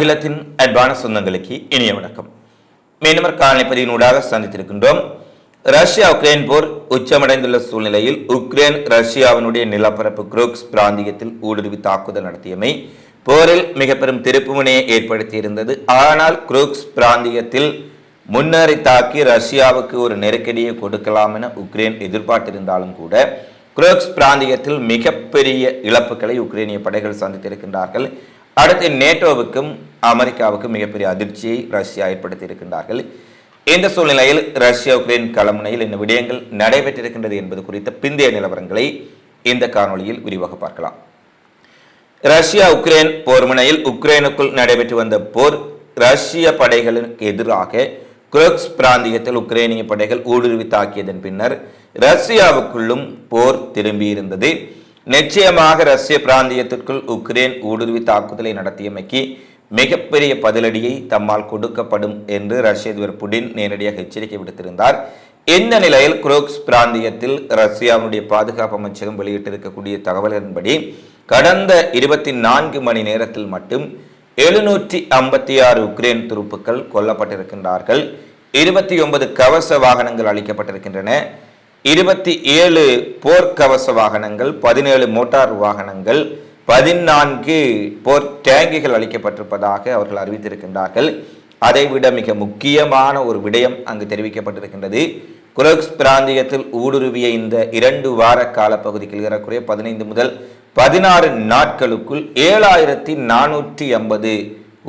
அகிலத்தின் அன்பான சொந்தங்களுக்கு இனிய வணக்கம். மீனவர் காலனிப்பதியினூடாக சந்தித்திருக்கின்றோம். ரஷ்யா உக்ரைன் போர் உச்சமடைந்துள்ள சூழ்நிலையில் உக்ரைன் ரஷ்யாவினுடைய நிலப்பரப்பு குரூக்ஸ் பிராந்தியத்தில் ஊடுருவி தாக்குதல் நடத்தியமை போரில் மிக பெரும் திருப்புமுனையை ஏற்படுத்தியிருந்தது. ஆனால் குரூக்ஸ் பிராந்தியத்தில் முன்னேறி தாக்கி ரஷ்யாவுக்கு ஒரு நெருக்கடியை கொடுக்கலாம் என உக்ரைன் எதிர்பார்த்திருந்தாலும் கூட குரோக்ஸ் பிராந்தியத்தில் மிகப்பெரிய இழப்புகளை உக்ரைனிய படைகள் சந்தித்திருக்கின்றார்கள். அடுத்து நேட்டோவுக்கும் அமெரிக்காவுக்கு மிகப்பெரிய அதிர்ச்சியை ரஷ்யா ஏற்படுத்தி இருக்கின்றார்கள் இந்த சூழ்நிலையில் ரஷ்யா உக்ரைன் களமுனையில் என்ன விடயங்கள் நடைபெற்றிருக்கின்றது என்பது குறித்த பிந்தைய நிலவரங்களை இந்த காணொளியில் விரிவாக பார்க்கலாம். ரஷ்யா உக்ரைன் போர் முனையில் உக்ரைனுக்குள் நடைபெற்று வந்த போர் ரஷ்ய படைகளுக்கு எதிராக குரோக்ஸ் பிராந்தியத்தில் உக்ரைனிய படைகள் ஊடுருவி தாக்கியதன் பின்னர் ரஷ்யாவுக்குள்ளும் போர் திரும்பியிருந்தது. நிச்சயமாக ரஷ்ய பிராந்தியத்திற்குள் உக்ரைன் ஊடுருவி தாக்குதலை நடத்தியமைக்கு மிகப்பெரிய பதிலடியை தம்மால் கொடுக்கப்படும் என்று ரஷ்ய அதிபர் புடின் நேரடியாக எச்சரிக்கை விடுத்திருந்தார். இந்த நிலையில் குரோக்ஸ் பிராந்தியத்தில் ரஷ்யாவுடைய பாதுகாப்பு அமைச்சகம் வெளியிட்டிருக்கக்கூடிய தகவலின்படி கடந்த இருபத்தி நான்கு மணி நேரத்தில் மட்டும் எழுநூற்றி ஐம்பத்தி ஆறு உக்ரைன் துருப்புக்கள் கொல்லப்பட்டிருக்கின்றார்கள். இருபத்தி ஒன்பது கவச வாகனங்கள் அளிக்கப்பட்டிருக்கின்றன. இருபத்தி ஏழு போர்க்கவச வாகனங்கள் பதினேழு மோட்டார் வாகனங்கள் பதினான்கு போர் டேங்குகள் அளிக்கப்பட்டிருப்பதாக அவர்கள் அறிவித்திருக்கின்றார்கள். அதைவிட மிக முக்கியமான ஒரு விடயம் அங்கு தெரிவிக்கப்பட்டிருக்கின்றது. குரோக்ஸ் பிராந்தியத்தில் ஊடுருவிய இந்த இரண்டு வார கால பகுதிக்கு ஏறக்குறைய பதினைந்து முதல் பதினாறு நாட்களுக்குள் ஏழாயிரத்தி நானூற்றி ஐம்பது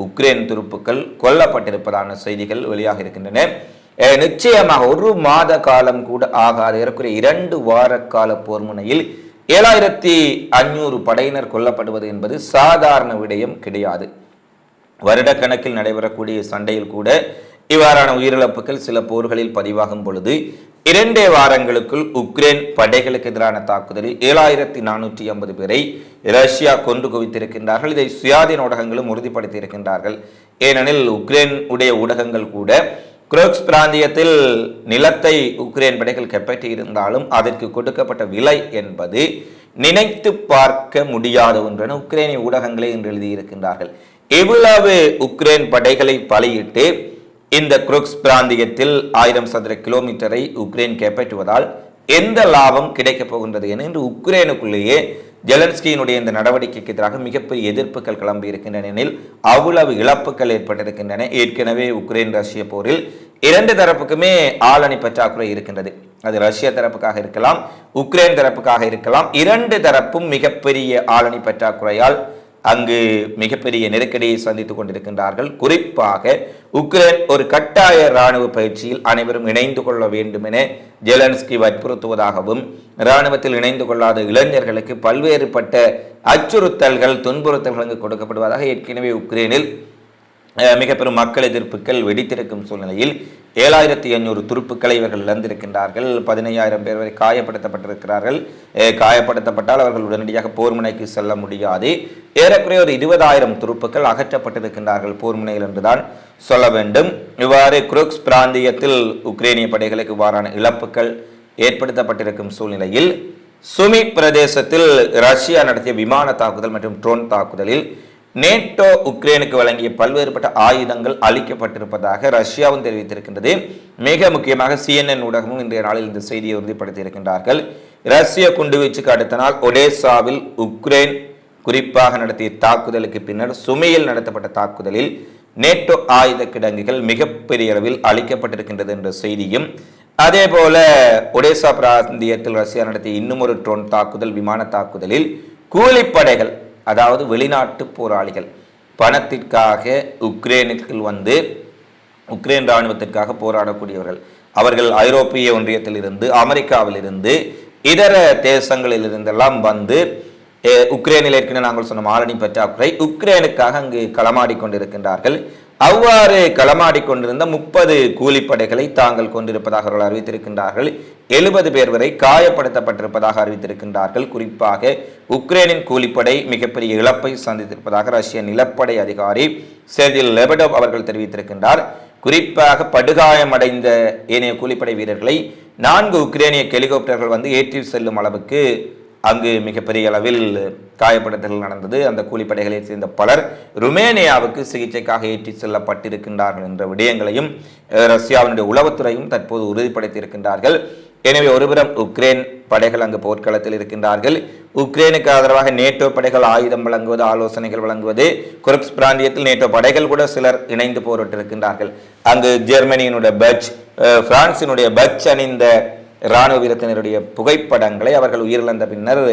உக்ரைன் துருப்புக்கள் கொல்லப்பட்டிருப்பதான செய்திகள் வெளியாக இருக்கின்றன. நிச்சயமாக ஒரு மாத காலம் கூட ஆகாத. ஏறக்குறைய இரண்டு வார கால போர் முனையில் ஏழாயிரத்தி அஞ்சூறு படையினர் கொல்லப்படுவது என்பது சாதாரண விடயம் கிடையாது. வருடக்கணக்கில் நடைபெறக்கூடிய சண்டையில் கூட இவ்வாறான உயிரிழப்புகள் சில போர்களில் பதிவாகும் பொழுது இரண்டே வாரங்களுக்குள் உக்ரைன் படைகளுக்கு எதிரான தாக்குதலில் ஏழாயிரத்தி நானூற்றி ஐம்பது பேரை ரஷ்யா கொண்டு குவித்திருக்கின்றார்கள். இதை சுயாதீன ஊடகங்களும் உறுதிப்படுத்தி இருக்கின்றார்கள் ஏனெனில் உக்ரைன் உடைய ஊடகங்கள் கூட குரோக்ஸ் பிராந்தியத்தில் நிலத்தை உக்ரைன் படைகள் கைப்பற்றி இருந்தாலும் அதற்கு கொடுக்கப்பட்ட விலை என்பது நினைத்து பார்க்க முடியாத ஒன்றென உக்ரைனிய ஊடகங்களே இன்று எழுதியிருக்கின்றார்கள். எவ்வளவு உக்ரைன் படைகளை பலியிட்டு இந்த குரோக்ஸ் பிராந்தியத்தில் ஆயிரம் சதுர கிலோமீட்டரை உக்ரைன் கைப்பற்றுவதால் எந்த லாபம் கிடைக்கப் போகின்றது என இன்று உக்ரைனுக்குள்ளேயே ஜெலன்ஸ்கியினுடைய இந்த நடவடிக்கைக்கு எதிராக மிகப்பெரிய எதிர்ப்புகள் கிளம்பி இருக்கின்றன எனில் அவ்வளவு இழப்புகள் ஏற்பட்டிருக்கின்றன. ஏற்கனவே உக்ரைன் ரஷ்ய போரில் இரண்டு தரப்புக்குமே ஆளணி பற்றாக்குறை இருக்கின்றது. அது ரஷ்ய தரப்புக்காக இருக்கலாம் உக்ரைன் தரப்புக்காக இருக்கலாம். இரண்டு தரப்பும் மிகப்பெரிய ஆளணி பற்றாக்குறையால் அங்கு மிகப்பெரிய நெருக்கடியை சந்தித்துக் கொண்டிருக்கின்றார்கள். குறிப்பாக உக்ரைன் ஒரு கட்டாய இராணுவ பயிற்சியில் அனைவரும் இணைந்து கொள்ள வேண்டும் என ஜெலன்ஸ்கி வற்புறுத்துவதாகவும் இராணுவத்தில் இணைந்து கொள்ளாத இளைஞர்களுக்கு பல்வேறுபட்ட அச்சுறுத்தல்கள் துன்புறுத்தல்கள் கொடுக்கப்படுவதாக ஏற்கனவே உக்ரைனில் மிக பெரும் மக்கள் எதிர்ப்புகள் வெடித்திருக்கும் சூழ்நிலையில் ஏழாயிரத்தி ஐநூறு துருப்புக்களை இவர்கள் இழந்திருக்கின்றார்கள். பதினையாயிரம் பேர் வரை காயப்படுத்தப்பட்டிருக்கிறார்கள். காயப்படுத்தப்பட்டால் அவர்கள் உடனடியாக போர்முனைக்கு செல்ல முடியாது. ஏறக்குறைய ஒரு இருபதாயிரம் துருப்புக்கள் அகற்றப்பட்டிருக்கின்றார்கள் போர்முனையில் என்றுதான் சொல்ல வேண்டும். இவ்வாறு குருக்ஸ் பிராந்தியத்தில் உக்ரைனிய படைகளுக்கு இவ்வாறான இழப்புகள் ஏற்படுத்தப்பட்டிருக்கும் சூழ்நிலையில் சுமி பிரதேசத்தில் ரஷ்யா நடத்திய விமான தாக்குதல் மற்றும் ட்ரோன் தாக்குதலில் நேட்டோ உக்ரைனுக்கு வழங்கிய பல்வேறுபட்ட ஆயுதங்கள் அளிக்கப்பட்டிருப்பதாக ரஷ்யாவும் தெரிவித்திருக்கின்றது. மிக முக்கியமாக சிஎன்என் ஊடகமும் இன்றைய நாளில் இந்த செய்தியை உறுதிப்படுத்தியிருக்கின்றார்கள். ரஷ்ய குண்டுவீச்சுக்கு அடுத்த நாள் ஒடேசாவில் உக்ரைன் குறிப்பாக நடத்திய தாக்குதலுக்கு பின்னர் சுமையில் நடத்தப்பட்ட தாக்குதலில் நேட்டோ ஆயுத கிடங்குகள் மிகப்பெரிய அளவில் அளிக்கப்பட்டிருக்கின்றது என்ற செய்தியும் அதே போல ஒடேசா பிராந்தியத்தில் ரஷ்யா நடத்திய இன்னும் ஒரு ட்ரோன் தாக்குதல் விமான தாக்குதலில் கூலிப்படைகள் அதாவது வெளிநாட்டு போராளிகள். பணத்திற்காக உக்ரைனுக்கு வந்து உக்ரைன் இராணுவத்திற்காக போராடக்கூடியவர்கள். அவர்கள் ஐரோப்பிய ஒன்றியத்திலிருந்து அமெரிக்காவிலிருந்து இதர தேசங்களிலிருந்தெல்லாம் வந்து உக்ரைனில் ஏற்கனவே நாங்கள் சொன்ன ஆளணி பற்றாக்குறை உக்ரைனுக்காக அங்கு களமாடி கொண்டிருக்கின்றார்கள். அவ்வாறு களமாடி கொண்டிருந்த முப்பது கூலிப்படைகளை தாங்கள் கொண்டிருப்பதாக அவர்கள் அறிவித்திருக்கின்றார்கள். எழுபது பேர் வரை காயப்படுத்தப்பட்டிருப்பதாக அறிவித்திருக்கின்றார்கள். குறிப்பாக உக்ரைனின் கூலிப்படை மிகப்பெரிய இழப்பை சந்தித்திருப்பதாக ரஷ்ய நிலப்படை அதிகாரி செர்ஜில் லெபடோவ் அவர்கள் தெரிவித்திருக்கின்றார். குறிப்பாக படுகாயமடைந்த ஏனைய கூலிப்படை வீரர்களை நான்கு உக்ரைனிய ஹெலிகாப்டர்கள் வந்து ஏற்றி செல்லும் அளவுக்கு அங்கு மிகப்பெரிய அளவில் காயப்படுத்தல் நடந்தது. அந்த கூலிப்படைகளை சேர்ந்த பலர் ருமேனியாவுக்கு சிகிச்சைக்காக ஏற்றி செல்லப்பட்டிருக்கின்றார்கள் என்ற விடயங்களையும் ரஷ்யாவினுடைய உளவுத்துறையும் தற்போது உறுதிப்படுத்தியிருக்கின்றார்கள். எனவே ஒருபுறம் உக்ரைன் படைகள் அங்கு போர்க்களத்தில் இருக்கின்றார்கள். உக்ரைனுக்கு ஆதரவாக நேட்டோ படைகள் ஆயுதம் வழங்குவது ஆலோசனைகள் வழங்குவது குரப்ஸ் பிராந்தியத்தில் நேட்டோ படைகள் கூட சிலர் இணைந்து போரிட்டிருக்கின்றார்கள். அங்கு ஜெர்மனியினுடைய பட்ச் பிரான்சினுடைய பட்ச் அணிந்த இராணுவ வீரத்தினருடைய புகைப்படங்களை அவர்கள் உயிரிழந்த பின்னர்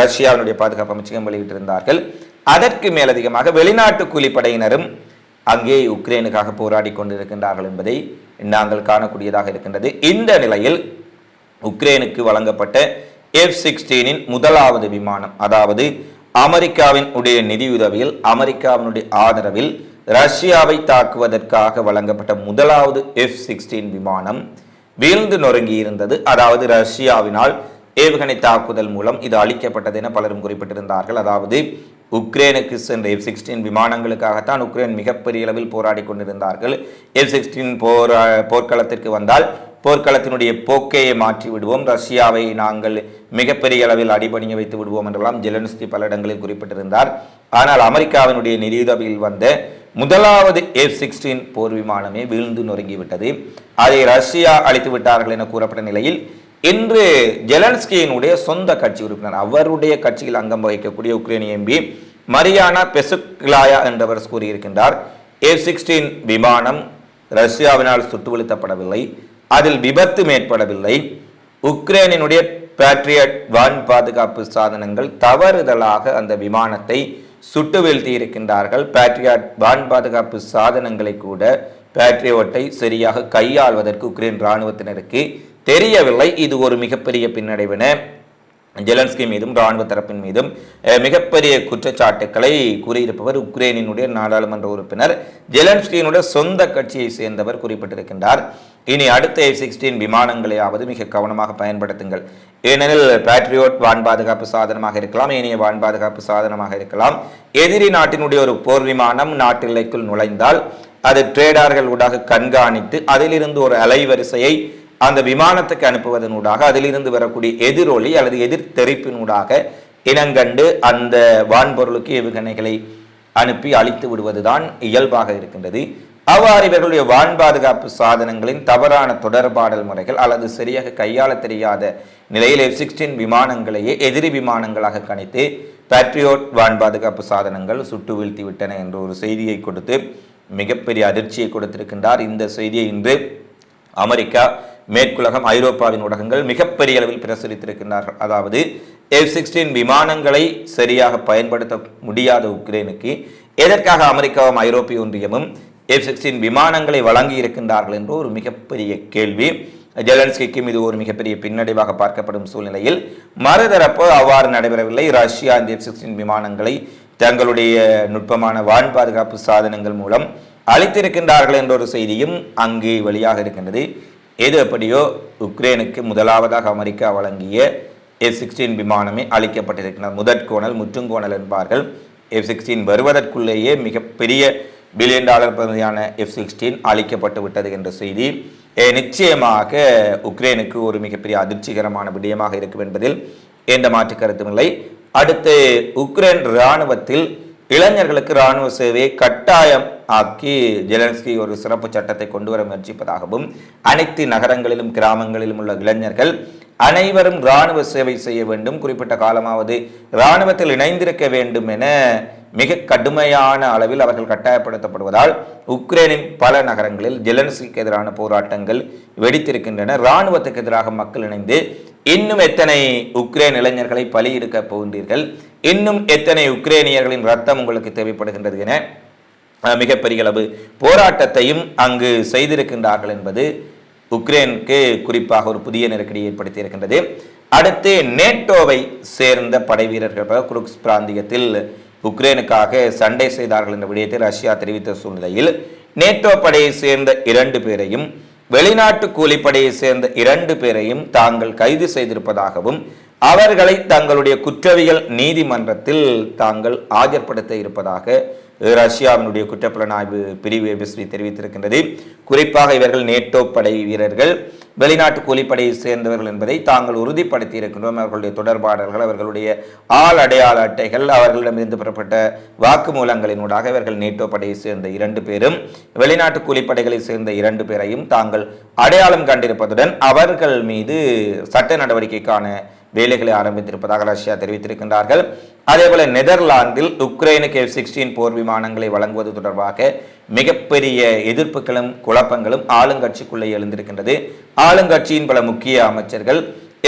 ரஷ்யாவினுடைய பாதுகாப்பு அமைச்சகம் வெளியிட்டிருந்தார்கள். அதற்கு மேலதிகமாக வெளிநாட்டு கூலிப்படையினரும் அங்கே உக்ரைனுக்காக போராடி கொண்டிருக்கின்றார்கள் என்பதை நாங்கள் காணக்கூடியதாக இருக்கின்றது. இந்த நிலையில் உக்ரைனுக்கு வழங்கப்பட்ட எஃப் சிக்ஸ்டீனின் முதலாவது விமானம் அதாவது அமெரிக்காவின் உடைய நிதியுதவியில் அமெரிக்காவினுடைய ஆதரவில் ரஷ்யாவை தாக்குவதற்காக வழங்கப்பட்ட முதலாவது எஃப் சிக்ஸ்டீன் விமானம் வீழ்ந்து நொறுங்கி இருந்தது அதாவது ரஷ்யாவினால் ஏவுகணை தாக்குதல் மூலம் இது அளிக்கப்பட்டது என பலரும் குறிப்பிட்டிருந்தார்கள். அதாவது உக்ரைனுக்கு சென்ற எஃப் சிக்ஸ்டீன் விமானங்களுக்காகத்தான் உக்ரைன் மிகப்பெரிய அளவில் போராடி கொண்டிருந்தார்கள். எஃப் சிக்ஸ்டீன் போரா போர்க்களத்திற்கு வந்தால் போர்க்களத்தினுடைய போக்கையை மாற்றி விடுவோம். ரஷ்யாவை நாங்கள் மிகப்பெரிய அளவில் அடிபணிய வைத்து விடுவோம் என்றெல்லாம் ஜெலன்ஸ்கி பல இடங்களில் குறிப்பிட்டிருந்தார். ஆனால் அமெரிக்காவினுடைய நிதியுதவியில் வந்த முதலாவது எஃப் சிக்ஸ்டீன் போர் விமானமே வீழ்ந்து நொறுங்கிவிட்டது. அதை ரஷ்யா அழித்து விட்டார்கள் என கூறப்பட்ட நிலையில் இன்று ஜெலன்ஸ்கியினுடைய சொந்த கட்சி உறுப்பினர் அவருடைய கட்சியில் அங்கம் வகிக்கக்கூடிய உக்ரைனிய எம்பி மரியானா பெசுக்லாயா என்றவர் கூறியிருக்கின்றார் எஃப் சிக்ஸ்டீன் விமானம் ரஷ்யாவினால் சுட்டு வீழ்த்தப்படவில்லை அதில் விபத்து மேற்படவில்லை உக்ரைனினுடைய பேட்ரியட் வான் பாதுகாப்பு சாதனங்கள் தவறுதலாக அந்த விமானத்தை சுட்டு வீழ்த்தி இருக்கின்றார்கள். பேட்ரியாட் வான் பாதுகாப்பு சாதனங்களை கூட பேட்ரியோட்டை சரியாக கையாள்வதற்கு உக்ரைன் இராணுவத்தினருக்கு தெரியவில்லை. இது ஒரு மிகப்பெரிய பின்னடைவென ஜெலன்ஸ்கி மீதும் ராணுவ தரப்பின் மீதும் மிகப்பெரிய குற்றச்சாட்டுக்களை கூறியிருப்பவர் உக்ரைனினுடைய நாடாளுமன்ற உறுப்பினர். ஜெலன்ஸ்கியினுடைய சொந்த கட்சியை சேர்ந்தவர் குறிப்பிட்டிருக்கின்றார். இனி அடுத்த எஃப் சிக்ஸ்டீன் விமானங்களையாவது மிக கவனமாக பயன்படுத்துங்கள். ஏனெனில் பேட்ரியோட் வான் பாதுகாப்பு சாதனமாக இருக்கலாம் ஏனைய வான் பாதுகாப்பு சாதனமாக இருக்கலாம். எதிரி நாட்டினுடைய ஒரு போர் விமானம் நாட்டு எல்லைக்குள் நுழைந்தால் அது ட்ரேடார்கள் ஊடாக கண்காணித்து அதிலிருந்து ஒரு அலைவரிசையை அந்த விமானத்துக்கு அனுப்புவதனூடாக அதிலிருந்து வரக்கூடிய எதிரொலி அல்லது எதிர் தெரிப்பினூடாக இனங்கண்டு அந்த வான்பொருளுக்கு ஏவுகணைகளை அனுப்பி அழித்து விடுவதுதான் இயல்பாக இருக்கின்றது. அவ்வாறு இவர்களுடைய வான் பாதுகாப்பு சாதனங்களின் தவறான தொடர்பாடல் முறைகள் அல்லது சரியாக கையாள தெரியாத நிலையில் எஃப் சிக்ஸ்டீன் விமானங்களையே எதிரி விமானங்களாக கணித்து பேட்ரியோட் வான் பாதுகாப்பு சாதனங்கள் சுட்டு வீழ்த்தி விட்டன என்ற ஒரு செய்தியை கொடுத்து மிகப்பெரிய அதிர்ச்சியை கொடுத்திருக்கின்றார். இந்த செய்தியை இன்று அமெரிக்கா மேற்குலகம் ஐரோப்பாவின் ஊடகங்கள் மிகப்பெரிய அளவில் பிரசுரித்திருக்கின்றார்கள். அதாவது எஃப் சிக்ஸ்டீன் விமானங்களை சரியாக பயன்படுத்த முடியாத உக்ரைனுக்கு எதற்காக அமெரிக்காவும் ஐரோப்பிய ஒன்றியமும் எஃப் சிக்ஸ்டீன் விமானங்களை வழங்கி இருக்கின்றார்கள் என்று ஒரு மிகப்பெரிய கேள்வி. ஜெலன்ஸ்கிக்கும் இது ஒரு மிகப்பெரிய பின்னடைவாக பார்க்கப்படும் சூழ்நிலையில் மறுதரப்பு அவ்வாறு நடைபெறவில்லை. ரஷ்யா இந்த எஃப் சிக்ஸ்டீன் விமானங்களை தங்களுடைய நுட்பமான வான் பாதுகாப்பு சாதனங்கள் மூலம் அளித்திருக்கின்றார்கள் என்ற ஒரு செய்தியும் அங்கு வெளியாக இருக்கின்றது. எது எப்படியோ உக்ரைனுக்கு முதலாவதாக அமெரிக்கா வழங்கிய எஃப் சிக்ஸ்டீன் விமானமே அளிக்கப்பட்டிருக்கின்றன. முதற்கோணல் முற்றுங்கோணல் என்பார்கள். எஃப் சிக்ஸ்டீன் வருவதற்குள்ளேயே மிகப்பெரிய பில்லியன் டாலர் பகுதியான எஃப் சிக்ஸ்டீன் அளிக்கப்பட்டு விட்டது என்ற செய்தி. நிச்சயமாக உக்ரைனுக்கு ஒரு மிகப்பெரிய அதிர்ச்சிகரமான விடயமாக இருக்கும் என்பதில் எந்த மாற்று கருத்தும் இல்லை. அடுத்து உக்ரைன் இராணுவத்தில் இளைஞர்களுக்கு இராணுவ சேவையை கட்டாயம் ஆக்கி ஜெலன்ஸ்கி ஒரு சிறப்பு சட்டத்தை கொண்டு வர முயற்சிப்பதாகவும் அனைத்து நகரங்களிலும் கிராமங்களிலும் உள்ள இளைஞர்கள் அனைவரும் இராணுவ சேவை செய்ய வேண்டும். குறிப்பிட்ட காலமாவது இராணுவத்தில் இணைந்திருக்க வேண்டும் என மிக கடுமையான அளவில் அவர்கள் கட்டாயப்படுத்தப்படுவதால் உக்ரைனின் பல நகரங்களில் ஜெலன்ஸ்கிக்கு எதிரான போராட்டங்கள் வெடித்திருக்கின்றன. இராணுவத்துக்கு எதிராக மக்கள் இணைந்து இன்னும் எத்தனை உக்ரைன் இளைஞர்களை பலியெடுக்கப் போகின்றீர்கள்? இன்னும் எத்தனை உக்ரைனியர்களின் ரத்தம் உங்களுக்கு தேவைப்படுகின்றது என மிகப்பெரிய அளவு போராட்டத்தையும் அங்கு செய்திருக்கின்றார்கள் என்பது உக்ரைனுக்கு குறிப்பாக ஒரு புதிய நெருக்கடியை ஏற்படுத்தி இருக்கின்றது அடுத்து நேட்டோவை சேர்ந்த படை வீரர்கள் குருக்ஸ் பிராந்தியத்தில் உக்ரைனுக்காக சண்டை செய்தார்கள் என்ற விடயத்தை ரஷ்யா தெரிவித்த சூழ்நிலையில் நேட்டோ படையை சேர்ந்த இரண்டு பேரையும் வெளிநாட்டு கூலிப்படையை சேர்ந்த இரண்டு பேரையும் தாங்கள் கைது செய்திருப்பதாகவும் அவர்களை தங்களுடைய குற்றவியல் நீதிமன்றத்தில் தாங்கள் ஆஜர்படுத்த இருப்பதாக ரஷ்யாவினுடைய குற்றப்புலனாய்வு பிரிவு எபிஸ்ரி தெரிவித்திருக்கின்றது. குறிப்பாக இவர்கள் நேட்டோ படை வீரர்கள் வெளிநாட்டு கூலிப்படையை சேர்ந்தவர்கள் என்பதை தாங்கள் உறுதிப்படுத்தி இருக்கின்றோம் அவர்களுடைய தொடர்பாளர்கள் அவர்களுடைய ஆள் அடையாள அட்டைகள் அவர்களிடமிருந்து பெறப்பட்ட வாக்குமூலங்களினூடாக இவர்கள் நேட்டோ படையை சேர்ந்த இரண்டு பேரும் வெளிநாட்டு கூலிப்படைகளை சேர்ந்த இரண்டு பேரையும் தாங்கள் அடையாளம் கண்டிருப்பதுடன் அவர்கள் மீது சட்ட நடவடிக்கைக்கான வேலைகளை ஆரம்பித்திருப்பதாக ரஷ்யா தெரிவித்திருக்கின்றார்கள். அதேபோல நெதர்லாந்தில் உக்ரைனுக்கு எஃப் சிக்ஸ்டீன் போர் விமானங்களை வழங்குவது தொடர்பாக மிகப்பெரிய எதிர்ப்புகளும் குழப்பங்களும் ஆளுங்கட்சிக்குள்ளே எழுந்திருக்கின்றது. ஆளுங்கட்சியின் பல முக்கிய அமைச்சர்கள்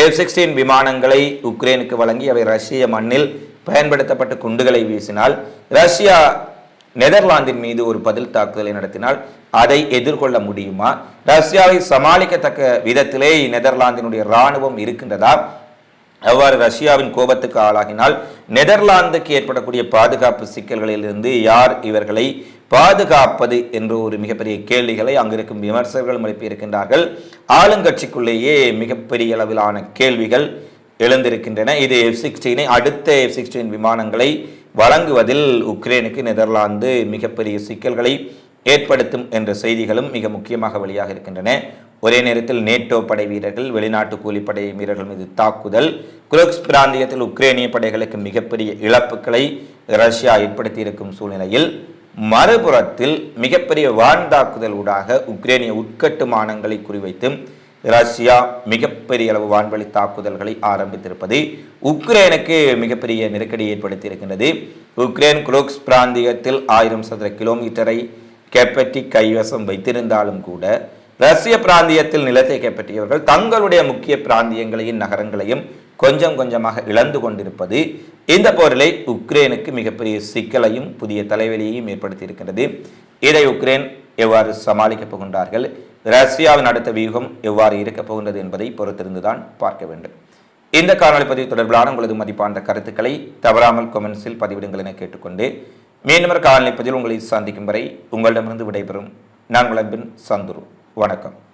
எஃப் சிக்ஸ்டீன் விமானங்களை உக்ரைனுக்கு வழங்கி அவை ரஷ்ய மண்ணில் பயன்படுத்தப்பட்ட குண்டுகளை வீசினால் ரஷ்யா நெதர்லாந்தின் மீது ஒரு பதில் தாக்குதலை நடத்தினால் அதை எதிர்கொள்ள முடியுமா? ரஷ்யாவை சமாளிக்கத்தக்க விதத்திலே நெதர்லாந்தினுடைய இராணுவம் இருக்கின்றதா? அவ்வாறு ரஷ்யாவின் கோபத்துக்கு ஆளாகினால் நெதர்லாந்துக்கு ஏற்படக்கூடிய பாதுகாப்பு சிக்கல்களிலிருந்து யார் இவர்களை பாதுகாப்பது என்ற ஒரு மிகப்பெரிய கேள்விகளை அங்கிருக்கும் விமர்சகர்கள் எழுப்பியிருக்கின்றார்கள். ஆளுங்கட்சிக்குள்ளேயே மிகப்பெரிய அளவிலான கேள்விகள் எழுந்திருக்கின்றன. இது எஃப் சிக்ஸ்டீனை அடுத்த எஃப் சிக்ஸ்டீன் விமானங்களை வழங்குவதில் உக்ரைனுக்கு நெதர்லாந்து மிகப்பெரிய சிக்கல்களை ஏற்படுத்தும் என்ற செய்திகளும் மிக முக்கியமாக வெளியாக இருக்கின்றன ஒரே நேரத்தில் நேட்டோ படை வீரர்கள் வெளிநாட்டு கூலிப்படை வீரர்கள் மீது தாக்குதல் குரோக்ஸ் பிராந்தியத்தில் உக்ரேனிய படைகளுக்கு மிகப்பெரிய இழப்புகளை ரஷ்யா ஏற்படுத்தியிருக்கும் சூழ்நிலையில் மறுபுறத்தில் மிகப்பெரிய வான் தாக்குதல் ஊடாக உக்ரேனிய உட்கட்டுமானங்களை குறிவைத்தும் ரஷ்யா மிகப்பெரிய அளவு வான்வழி தாக்குதல்களை ஆரம்பித்திருப்பது உக்ரைனுக்கு மிகப்பெரிய நெருக்கடி ஏற்படுத்தியிருக்கின்றது. உக்ரைன் குரோக்ஸ் பிராந்தியத்தில் ஆயிரம் சதுர கிலோமீட்டரை கெப்பட்டி கைவசம் வைத்திருந்தாலும் கூட ரஷ்ய பிராந்தியத்தில் நிலத்தை கைப்பற்றியவர்கள் தங்களுடைய முக்கிய பிராந்தியங்களையும் நகரங்களையும் கொஞ்சம் கொஞ்சமாக இழந்து கொண்டிருப்பது இந்த போரிலே உக்ரைனுக்கு மிகப்பெரிய சிக்கலையும் புதிய தலைவலியையும் ஏற்படுத்தி இருக்கின்றது இதை உக்ரைன் எவ்வாறு சமாளிக்கப் போகின்றார்கள்? ரஷ்யாவின் அடுத்த வியூகம் எவ்வாறு இருக்கப் போகின்றது என்பதை பொறுத்திருந்துதான் பார்க்க வேண்டும். இந்த காணொலி பதிவு தொடர்பிலான உங்களது மதிப்பான கருத்துக்களை தவறாமல் கொமெண்ட்ஸில் பதிவிடுங்கள் என கேட்டுக்கொண்டு மீண்டும் காணொலி பதிவில் உங்களை சந்திக்கும் வரை உங்களிடமிருந்து விடைபெறும். நான் உங்கள் அன்பின் சந்துரு. வணக்கம்.